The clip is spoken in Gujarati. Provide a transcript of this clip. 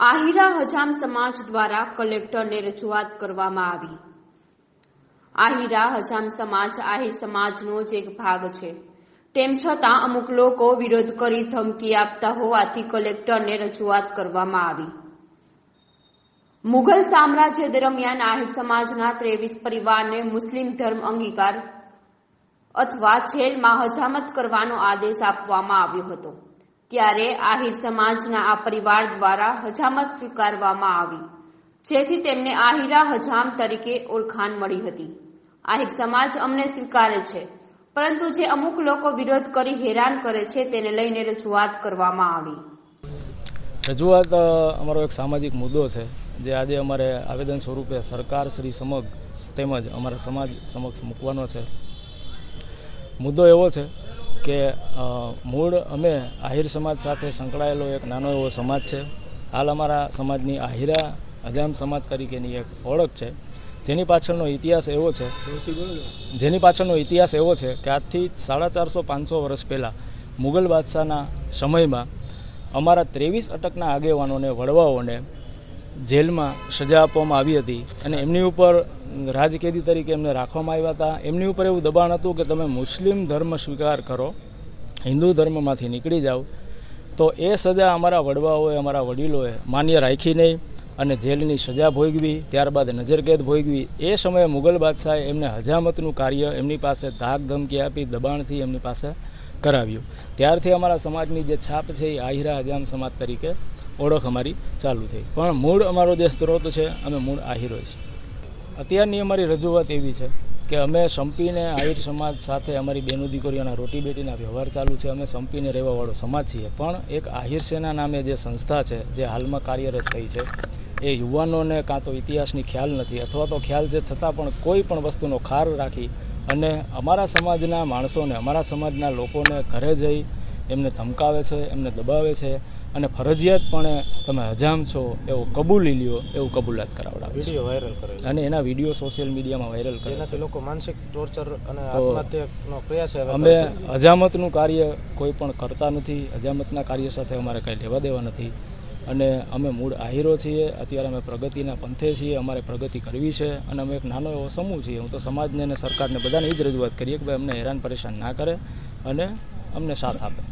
આહિરા હજામ સમાજ દ્વારા કલેક્ટરને રજૂઆત કરવામાં આવી. આહિરા હજામ સમાજ આહિર સમાજનો જ એક ભાગ છે. તેમ છતાં અમુક લોકો વિરોધ કરી ધમકી આપતા હોવાથી કલેક્ટરને રજૂઆત કરવામાં આવી. મુઘલ સામ્રાજ્ય દરમિયાન આહિર સમાજના ત્રેવીસ પરિવારને મુસ્લિમ ધર્મ અંગીકાર અથવા જેલમાં હજામત કરવાનો આદેશ આપવામાં આવ્યો હતો. ત્યારે આહિર સમાજના આ પરિવાર દ્વારા હજામત સ્વીકારવામાં આવી, જેથી તેમને આહિરા હજામ તરીકે ઓળખાણ મળી હતી. આહિર સમાજ અમને સ્વીકારે છે, પરંતુ જે અમુક લોકો વિરોધ કરી હેરાન કરે છે તેને લઈને રજૂઆત કરવામાં આવી. રજૂઆત અમારો એક સામાજિક મુદ્દો છે, જે આજે અમારે આવેદન સ્વરૂપે સરકાર શ્રી સમક્ષ તેમજ અમારા સમાજ સમક્ષ મૂકવાનો છે. મુદ્દો એવો છે કે મૂળ અમે આહિર સમાજ સાથે સંકળાયેલો એક નાનો એવો સમાજ છે. હાલ અમારા સમાજની આહિરા અજામ સમાજ તરીકેની એક ઓળખ છે. જેની પાછળનો ઇતિહાસ એવો છે, જેની પાછળનો ઇતિહાસ એવો છે કે આજથી સાડા ચારસો પાંચસો વર્ષ પહેલાં મુગલ બાદશાહના સમયમાં અમારા ત્રેવીસ અટકના આગેવાનોને, વડવાઓને જેલમાં સજા આપવામાં આવી હતી અને એમની ઉપર રાજકેદી તરીકે એમને રાખવામાં આવ્યા હતા. એમની ઉપર એવું દબાણ હતું કે તમે મુસ્લિમ ધર્મ સ્વીકાર કરો, હિન્દુ ધર્મમાંથી નીકળી જાઓ, તો એ સજા અમારા વડવાઓએ, અમારા વડીલોએ માન્ય રાખી નહીં અને જેલની સજા ભોગવી, ત્યારબાદ નજરકેદ ભોગવી. એ સમયે મુગલ બાદશાહે એમને હજામતનું કાર્ય એમની પાસે ધાક ધમકી આપી, દબાણથી એમની પાસે કરાવ્યું. ત્યારથી અમારા સમાજની જે છાપ છે એ આહિરા હજામ સમાજ તરીકે ઓળખ અમારી ચાલુ થઈ. પણ મૂળ અમારો જે સ્ત્રોત છે, અમે મૂળ આહિરો છે અત્યારની અમારી રજૂઆત એવી છે કે અમે સંપીને આહિર સમાજ સાથે અમારી બેનો દીકરીઓના રોટી બેટીના વ્યવહાર ચાલુ છે, અમે સંપીને રહેવાવાળો સમાજ છીએ. પણ એક આહિર સેના નામે જે સંસ્થા છે, જે હાલમાં કાર્યરત થઈ છે, એ યુવાનોને કાં તો ઇતિહાસની ખ્યાલ નથી અથવા તો ખ્યાલ છે, છતાં પણ કોઈ પણ વસ્તુનો ખાર રાખી અને અમારા સમાજના માણસોને અમારા સમાજના લોકોને ઘરે જઈ એમને ધમકાવે છે એમને દબાવે છે અને ફરજિયાતપણે તમે હજામ છો એવો કબૂલી લ્યો એવું કબૂલાત કરાવડાવે વીડિયો વાયરલ કરે અને એના વીડિયો સોશિયલ મીડિયામાં વાયરલ કરે છે. લોકો માનસિક ટોર્ચર અને આત્મહત્યાનો પ્રયાસ અમે હજામતનું કાર્ય કોઈ પણ કરતા નથી હજામતના કાર્ય સાથે અમારે કંઈ લેવા દેવા નથી. અને અમે મૂળ આહીરો છીએ, અત્યારે અમે પ્રગતિના પંથે છીએ, અમારે પ્રગતિ કરવી છે અને અમે એક નાનો એવો સમૂહ છીએ. હું તો સમાજને અને સરકારને બધાને એ જ રજૂઆત કરીએ કે ભાઈ અમને હેરાન પરેશાન ના કરે અને અમને સાથ આપે.